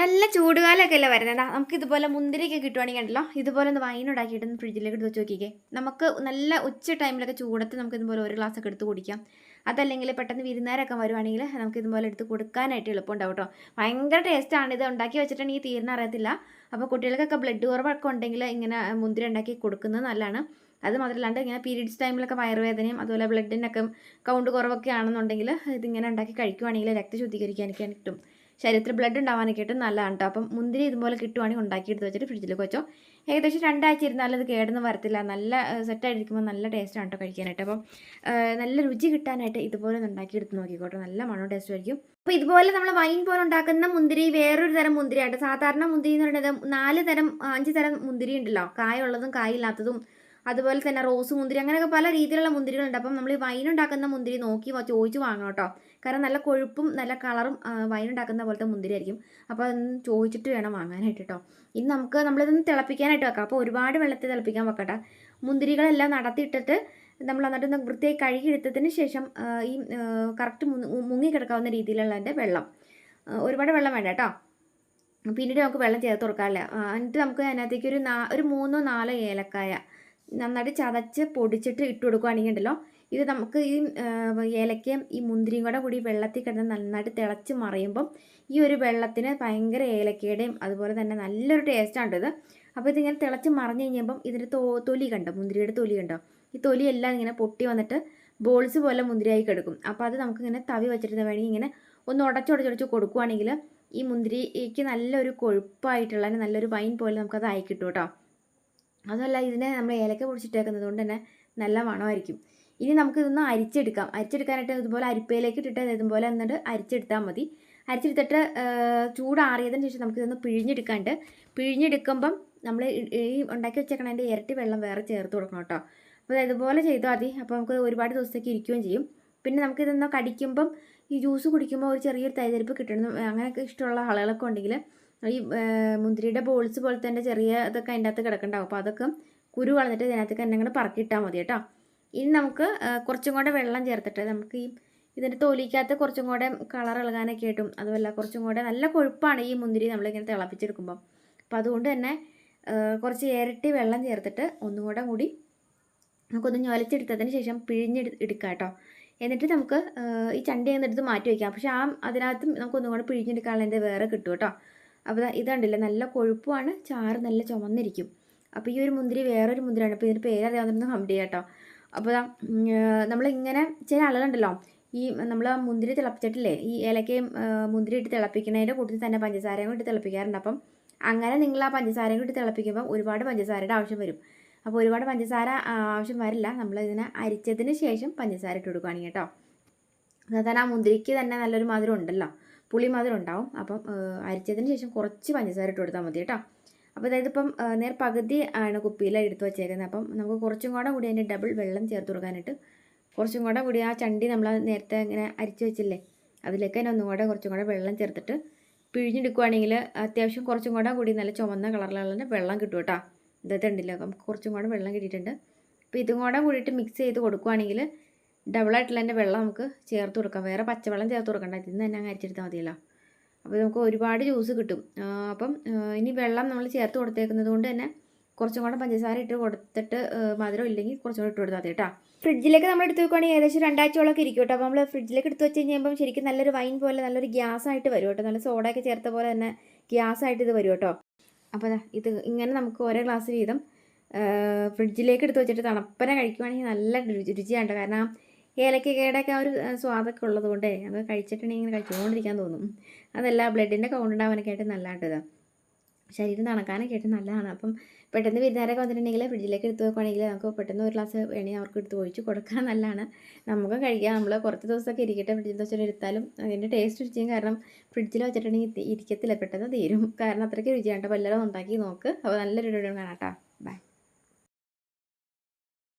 നല്ല ചൂടുകാലമൊക്കെ അല്ലേ വരുന്നത് നമുക്ക് ഇതുപോലെ മുന്തിരിയൊക്കെ കിട്ടുവാണെങ്കിൽ ഉണ്ടല്ലോ ഇതുപോലെ ഒന്ന് വൈൻ ഉണ്ടാക്കിയിട്ട് ഒന്ന് ഫ്രിഡ്ജിലേക്ക് എടുത്ത് വെച്ച് നോക്കിക്കേ നമുക്ക് നല്ല ഉച്ച ടൈമിലൊക്കെ ചൂടത്ത് നമുക്ക് ഇതുപോലെ ഒരു ഗ്ലാസ് ഒക്കെ എടുത്ത് കുടിക്കാം. അതല്ലെങ്കിൽ പെട്ടെന്ന് വിരുന്നേരൊക്കെ വരുവാണെങ്കിൽ നമുക്ക് ഇതുപോലെ എടുത്ത് കൊടുക്കാനായിട്ട് എളുപ്പമുണ്ടാവും കേട്ടോ. ഭയങ്കര ടേസ്റ്റാണ് ഇത് ഉണ്ടാക്കി വെച്ചിട്ടുണ്ടെങ്കിൽ തീർന്ന അറിയത്തില്ല. അപ്പോൾ കുട്ടികൾക്കൊക്കെ ബ്ലഡ് കുറവൊക്കെ ഉണ്ടെങ്കിൽ ഇങ്ങനെ മുന്തിരി ഉണ്ടാക്കി കൊടുക്കുന്നത് നല്ലതാണ്. അത് മാത്രമല്ലാണ്ട് ഇങ്ങനെ പീരീഡ്സ് ടൈമിലൊക്കെ വയറുവേദനയും അതുപോലെ ബ്ലഡിനൊക്കെ കൗണ്ട് കുറവൊക്കെ ആണെന്നുണ്ടെങ്കിൽ ഇതിങ്ങനെ ഉണ്ടാക്കി കഴിക്കുവാണെങ്കിൽ രക്തശുദ്ധീകരിക്കാനൊക്കെ കിട്ടും. ശരീരത്തിൽ ബ്ലഡ് ഉണ്ടാവാനൊക്കെ ആയിട്ട് നല്ലതാണ് കേട്ടോ അപ്പം മുന്തിരി ഇതുപോലെ കിട്ടുവാണെങ്കിൽ ഉണ്ടാക്കിയെടുത്ത് വെച്ചിട്ട് ഫ്രിഡ്ജിൽ വെച്ചോ. ഏകദേശം രണ്ടാഴ്ച ഇരുന്നാലും അത് കേടൊന്നും വരത്തില്ല. നല്ല സെറ്റായിരിക്കുമ്പോൾ നല്ല ടേസ്റ്റാണ് കേട്ടോ കഴിക്കാനായിട്ട്. അപ്പം നല്ല രുചി കിട്ടാനായിട്ട് ഇതുപോലെ ഉണ്ടാക്കിയെടുത്ത് നോക്കിക്കോട്ടോ. നല്ല മണം ടേസ്റ്റ് ആയിരിക്കും. അപ്പോൾ ഇതുപോലെ നമ്മൾ വൈൻ പോലെ ഉണ്ടാക്കുന്ന മുന്തിരി വേറൊരു തരം മുന്തിരിയായിട്ട് സാധാരണ മുന്തിരി എന്ന് പറയുന്നത് നാല് തരം അഞ്ച് തരം മുന്തിരി ഉണ്ടല്ലോ. കായുള്ളതും കായില്ലാത്തതും അതുപോലെ തന്നെ റോസ് മുന്തിരി അങ്ങനെയൊക്കെ പല രീതിയിലുള്ള മുന്തിരികളുണ്ട്. അപ്പം നമ്മൾ ഈ വൈൻ ഉണ്ടാക്കുന്ന മുന്തിരി നോക്കി ചോദിച്ച് വാങ്ങണം കേട്ടോ കാരണം നല്ല കൊഴുപ്പും നല്ല കളറും വൈൻ ഉണ്ടാക്കുന്ന പോലത്തെ മുന്തിരി ആയിരിക്കും. അപ്പോൾ അതൊന്ന് ചോദിച്ചിട്ട് വേണം വാങ്ങാനായിട്ട് കേട്ടോ ഇനി നമുക്ക് നമ്മളിതൊന്ന് തിളപ്പിക്കാനായിട്ട് വെക്കാം. അപ്പോൾ ഒരുപാട് വെള്ളത്തിൽ തിളപ്പിക്കാൻ വെക്കട്ടെ മുന്തിരികളെല്ലാം നടത്തിയിട്ടിട്ട് നമ്മൾ എന്നിട്ട് ഒന്ന് വൃത്തിയായി കഴുകിയെടുത്തതിന് ശേഷം ഈ കറക്റ്റ് മുങ്ങി കിടക്കാവുന്ന രീതിയിലുള്ളതിന്റെ വെള്ളം ഒരുപാട് വെള്ളം വേണ്ട കേട്ടോ പിന്നീട് നമുക്ക് വെള്ളം ചേർത്ത് കൊടുക്കാറില്ല. എന്നിട്ട് നമുക്ക് അതിനകത്തേക്ക് ഒരു നാ ഒരു മൂന്നോ നാലോ ഏലക്കായ നന്നായിട്ട് ചതച്ച് പൊടിച്ചിട്ട് ഇട്ട് കൊടുക്കുകയാണെങ്കിൽ ഉണ്ടല്ലോ ഇത് നമുക്ക് ഈ ഏലക്കയും ഈ മുന്തിരിയും കൂടെ കൂടി വെള്ളത്തിൽ കിടന്ന് നന്നായിട്ട് തിളച്ച് മറിയുമ്പം ഈ ഒരു വെള്ളത്തിന് ഭയങ്കര ഏലക്കയുടെയും അതുപോലെ തന്നെ നല്ലൊരു ടേസ്റ്റാണ് ഇത് അപ്പോൾ ഇതിങ്ങനെ തിളച്ച് മറിഞ്ഞ് കഴിഞ്ഞപ്പം ഇതിന്റെ തോ തൊലി കണ്ടോ? മുന്തിരിയുടെ തൊലി കണ്ടോ? ഈ തൊലിയെല്ലാം ഇങ്ങനെ പൊട്ടി വന്നിട്ട് ബോൾസ് പോലെ മുന്തിരിയായി കിടക്കും. അപ്പോൾ അത് നമുക്കിങ്ങനെ തവി വെച്ചിട്ട് വേണമെങ്കിൽ ഇങ്ങനെ ഒന്ന് ഉടച്ചുടച്ചുടച്ച് കൊടുക്കുവാണെങ്കിൽ ഈ മുന്തിരിക്ക് നല്ലൊരു കൊഴുപ്പായിട്ടുള്ള നല്ലൊരു വൈൻ പോലെ നമുക്കത് ആയി കിട്ടും കേട്ടോ. അതല്ല ഇതിനെ നമ്മൾ ഏലക്ക പൊടിച്ചിട്ടേക്കുന്നത് കൊണ്ട് തന്നെ നല്ല മണമായിരിക്കും. ഇനി നമുക്ക് ഇതൊന്ന് അരിച്ചെടുക്കാം. അരിച്ചെടുക്കാനായിട്ട് ഇതുപോലെ അരിപ്പയിലേക്ക് ഇട്ടിട്ട് ഇതുപോലെ എന്നിട്ട് അരിച്ചെടുത്താൽ മതി. അരിച്ചെടുത്തിട്ട് ചൂടാറിയതിന് ശേഷം നമുക്ക് ഇതൊന്ന് പിഴിഞ്ഞെടുക്കാണ്ട് പിഴിഞ്ഞെടുക്കുമ്പം നമ്മൾ ഈ ഉണ്ടാക്കി വെച്ചേക്കണതിന്റെ ഇരട്ടി വെള്ളം വേറെ ചേർത്ത് കൊടുക്കണം കേട്ടോ. അപ്പോൾ ഇതുപോലെ ചെയ്താൽ മതി. അപ്പോൾ നമുക്ക് ഒരുപാട് ദിവസത്തേക്ക് ഇരിക്കുകയും ചെയ്യും. പിന്നെ നമുക്കിതൊന്ന് കടിക്കുമ്പം ഈ ജ്യൂസ് കുടിക്കുമ്പോൾ ഒരു ചെറിയൊരു തൈതരിപ്പ് കിട്ടണം. അങ്ങനെയൊക്കെ ഇഷ്ടമുള്ള ആളുകളൊക്കെ ഉണ്ടെങ്കിൽ ഈ മുന്തിരിയുടെ ബോൾസ് പോലെ തന്നെ ചെറിയ ഇതൊക്കെ അതിന്റെ അകത്ത് കിടക്കണ്ടാവും. അപ്പോൾ അതൊക്കെ കുരു കളഞ്ഞിട്ട് ഇതിനകത്തേക്ക് തന്നെ ഇങ്ങനെ പറക്കിയിട്ടാൽ മതി കേട്ടോ. ഇനി നമുക്ക് കുറച്ചും കൂടെ വെള്ളം ചേർത്തിട്ട് നമുക്ക് ഈ ഇതിന്റെ തൊലിക്കകത്ത് കുറച്ചും കൂടെ കളർ ഇളകാനൊക്കെ ആയിട്ടും അതുമല്ല കുറച്ചും കൂടെ നല്ല കൊഴുപ്പാണ് ഈ മുന്തിരി നമ്മളിങ്ങനെ തിളപ്പിച്ചെടുക്കുമ്പം. അപ്പോൾ അതുകൊണ്ട് തന്നെ കുറച്ച് ഇരട്ടി വെള്ളം ചേർത്തിട്ട് ഒന്നും കൂടെ കൂടി നമുക്കൊന്ന് ഞൊലച്ചെടുത്തതിന് ശേഷം പിഴിഞ്ഞെടു എടുക്കാം കേട്ടോ. എന്നിട്ട് നമുക്ക് ഈ ചണ്ടി എടുത്ത് മാറ്റി വയ്ക്കാം പക്ഷേ ആ അതിനകത്ത് നമുക്കൊന്നും കൂടെ പിഴിഞ്ഞെടുക്കാനുള്ള എന്റെ വേറെ കിട്ടും കേട്ടോ. അപ്പോൾ ഇതുണ്ടല്ലോ നല്ല കൊഴുപ്പുമാണ് ചാറ് നല്ല ചുമന്നിരിക്കും. അപ്പോൾ ഈ ഒരു മുന്തിരി വേറൊരു മുന്തിരിയാണ്. അപ്പോൾ ഇതിന്റെ പേരറിയാവുന്ന കമന്റ് ചെയ്യാം കേട്ടോ. അപ്പോൾ നമ്മളിങ്ങനെ ചില ആളുകളുണ്ടല്ലോ ഈ നമ്മൾ മുന്തിരി തിളപ്പിച്ചിട്ടില്ലേ? ഈ ഏലക്കയും മുന്തിരി ഇട്ട് തിളപ്പിക്കുന്നതിന്റെ കൂട്ടത്തിൽ തന്നെ പഞ്ചസാരയും ഇട്ട് തിളപ്പിക്കാറുണ്ട്. അപ്പം അങ്ങനെ നിങ്ങൾ ആ പഞ്ചസാരയും ഇട്ട് തിളപ്പിക്കുമ്പോൾ ഒരുപാട് പഞ്ചസാരയുടെ ആവശ്യം വരും. അപ്പോൾ ഒരുപാട് പഞ്ചസാര ആവശ്യം വരില്ല. നമ്മൾ ഇതിനെ അരിച്ചതിന് ശേഷം പഞ്ചസാര ഇട്ട് കൊടുക്കുകയാണെങ്കിൽ കേട്ടോ. സാധാരണ ആ മുന്തിരിക്ക് തന്നെ നല്ലൊരു മധുരം ഉണ്ടല്ലോ. പുളി മധുരം ഉണ്ടാവും അപ്പം അരിച്ചതിന് ശേഷം കുറച്ച് പഞ്ചസാര ഇട്ട് കൊടുത്താൽ മതി കേട്ടോ. അപ്പോൾ അതായത് ഇപ്പം നേർ പകുതി ആണ് കുപ്പിയിൽ എടുത്ത് വെച്ചേക്കുന്നത് അപ്പം നമുക്ക് കുറച്ചും കൂടെ കൂടി അതിന്റെ ഡബിൾ വെള്ളം ചേർത്ത് കൊടുക്കാനായിട്ട് കുറച്ചും കൂടെ കൂടി ആ ചണ്ടി നമ്മൾ നേരത്തെ ഇങ്ങനെ അരിച്ച് വെച്ചില്ലേ അതിലേക്ക് തന്നെ ഒന്നും കൂടെ കുറച്ചും കൂടെ വെള്ളം ചേർത്തിട്ട് പിഴിഞ്ഞെടുക്കുവാണെങ്കിൽ അത്യാവശ്യം കുറച്ചും കൂടെ കൂടി നല്ല ചുമന്ന കളറിലുള്ള വെള്ളം കിട്ടും കേട്ടോ. ഇതൊക്കെ ഉണ്ടല്ലോ. നമുക്ക് കുറച്ചും കൂടെ വെള്ളം കിട്ടിയിട്ടുണ്ട്. അപ്പോൾ ഇതും കൂടെ കൂടിയിട്ട് മിക്സ് ചെയ്ത് കൊടുക്കുവാണെങ്കിൽ ഡബിളായിട്ടുള്ള തന്നെ വെള്ളം നമുക്ക് ചേർത്ത് കൊടുക്കാം. വേറെ പച്ചവെള്ളം ചേർത്ത് കൊടുക്കണ്ട. ഇതിൽ നിന്ന് തന്നെ അങ്ങ് അരിച്ചെടുത്താൽ മതിയല്ലോ. അപ്പോൾ നമുക്ക് ഒരുപാട് ജ്യൂസ് കിട്ടും. അപ്പം ഇനി വെള്ളം നമ്മൾ ചേർത്ത് കൊടുത്തേക്കുന്നത് കൊണ്ട് തന്നെ കുറച്ചും കൂടെ പഞ്ചസാര ഇട്ട് കൊടുത്തിട്ട് മധുരം ഇല്ലെങ്കിൽ കുറച്ചും കൂടെ ഇട്ട് കൊടുത്താൽ മതി കേട്ടോ. ഫ്രിഡ്ജിലേക്ക് നമ്മൾ എടുത്ത് വെക്കുകയാണെങ്കിൽ ഏകദേശം രണ്ടാഴ്ചയോളൊക്കെ ഇരിക്കും കേട്ടോ. അപ്പോൾ നമ്മൾ ഫ്രിഡ്ജിലേക്ക് എടുത്ത് വെച്ച് കഴിഞ്ഞാൽ ശരിക്കും നല്ലൊരു വൈൻ പോലെ നല്ലൊരു ഗ്യാസ് ആയിട്ട് വരും കേട്ടോ. നല്ല സോഡയൊക്കെ ചേർത്ത പോലെ തന്നെ ഗ്യാസ് ആയിട്ട് ഇത് വരും കേട്ടോ. അപ്പോൾ ഇത് ഇങ്ങനെ നമുക്ക് ഓരോ ഗ്ലാസ് വീതം ഫ്രിഡ്ജിലേക്ക് എടുത്ത് വെച്ചിട്ട് തണുപ്പനെ കഴിക്കുവാണെങ്കിൽ നല്ല രുചിയാണ് കേട്ടോ. കാരണം ഏലക്കയുടെ ആ ഒരു സ്വാദൊക്കെ ഉള്ളത് കൊണ്ടേ അത് കഴിച്ചിട്ടുണ്ടെങ്കിൽ ഇങ്ങനെ കഴിച്ചുകൊണ്ടിരിക്കാൻ തോന്നും. അതല്ല ബ്ലഡിന്റെ കൗണ്ട് ഉണ്ടാവാനൊക്കെ ആയിട്ട് നല്ലതായിട്ടത് ശരീരം തണക്കാനൊക്കെ ആയിട്ട് നല്ലതാണ്. അപ്പം പെട്ടെന്ന് വിരുന്നാരൊക്കെ വന്നിട്ടുണ്ടെങ്കിൽ ഫ്രിഡ്ജിലേക്ക് എടുത്ത് വെക്കുകയാണെങ്കിൽ നമുക്ക് പെട്ടെന്ന് ഒരു ഗ്ലാസ് വേണമെങ്കിൽ അവർക്ക് എടുത്ത് ഒഴിച്ച് കൊടുക്കാൻ നല്ലതാണ്. നമുക്കും കഴിക്കാം. നമ്മൾ കുറച്ച് ദിവസമൊക്കെ ഇരിക്കട്ടെ ഫ്രിഡ്ജിൽ വെച്ചിട്ട് എടുത്താലും അതിന്റെ ടേസ്റ്റ് രുചിയും കാരണം ഫ്രിഡ്ജിൽ വെച്ചിട്ടുണ്ടെങ്കിൽ ഇരിക്കത്തില്ല. പെട്ടെന്ന് തീരും. കാരണം അത്രയ്ക്ക് രുചിയാണ്. വല്ലതും ഉണ്ടാക്കി നോക്ക്. അപ്പോൾ നല്ലൊരു വീഡിയോ കാണാം കേട്ടോ. ബൈ